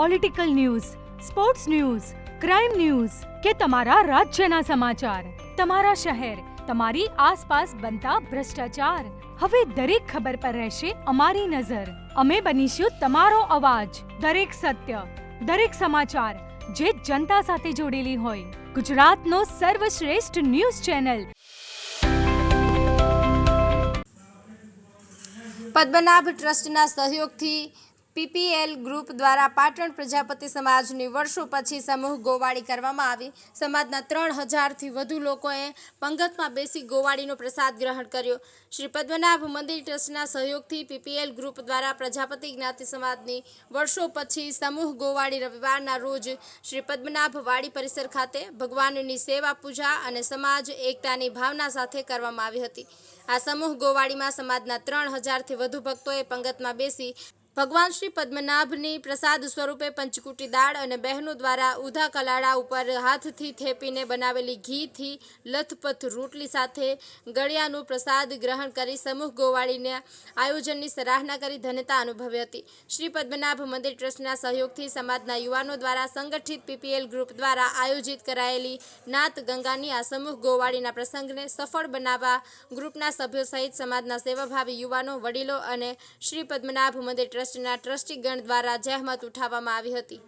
political news sports news crime news કે તમારા રાજ્યના સમાચાર તમારા શહેર તમારી આસપાસ બનતા ભ્રષ્ટાચાર હવે દરેક ખબર પર રહેશે અમારી નજર અમે બનીશું તમારો અવાજ દરેક સત્ય દરેક સમાચાર જે જનતા સાથે જોડેલી હોય ગુજરાતનો સર્વશ્રેષ્ઠ ન્યૂઝ ચેનલ પદ્મનાભ ટ્રસ્ટના સહયોગથી પીપીએલ ગ્રુપ દ્વારા પાટણ પ્રજાપતિ સમાજની વર્ષો પછી સમૂહ ગોવાળી કરવામાં આવી. સમાજના ત્રણ હજારથી વધુ લોકોએ પંગતમાં બેસી ગોવાળીનો પ્રસાદ ગ્રહણ કર્યો. શ્રી પદ્મનાભ મંદિર ટ્રસ્ટના સહયોગથી પીપીએલ ગ્રુપ દ્વારા પ્રજાપતિ જ્ઞાતિ સમાજની વર્ષો પછી સમૂહ ગોવાળી રવિવારના રોજ શ્રી પદ્મનાભ વાડી પરિસર ખાતે ભગવાનની સેવા, પૂજા અને સમાજ, એકતાની ભાવના સાથે કરવામાં આવી હતી. આ સમૂહ ગોવાળીમાં સમાજના ત્રણ હજારથી વધુ ભક્તોએ પંગતમાં બેસી ભગવાન શ્રી પદ્મનાભની પ્રસાદ સ્વરૂપે પંચકુટી દાળ અને બહેનો દ્વારા ઉધા કલાડા ઉપર હાથથી થેપીને બનાવેલી ઘીથી લથપથ રોટલી સાથે ગળિયાનું પ્રસાદ ગ્રહણ કરી સમૂહ ગોવાળીને આયોજનની સરાહના કરી ધન્યતા અનુભવી હતી. શ્રી પદ્મનાભ મંદિર ટ્રસ્ટના સહયોગથી સમાજના યુવાનો દ્વારા સંગઠિત પીપીએલ ગ્રુપ દ્વારા આયોજિત કરાયેલી નાત ગંગાની આ સમૂહ ગોવાળીના પ્રસંગને સફળ બનાવવા ગ્રુપના સભ્યો સહિત સમાજના સેવાભાવી યુવાનો, વડીલો અને શ્રી પદ્મનાભ મંદિર ટ્રસ્ટના ટ્રસ્ટીગણ દ્વારા જહેમત ઉઠાવવામાં આવી હતી.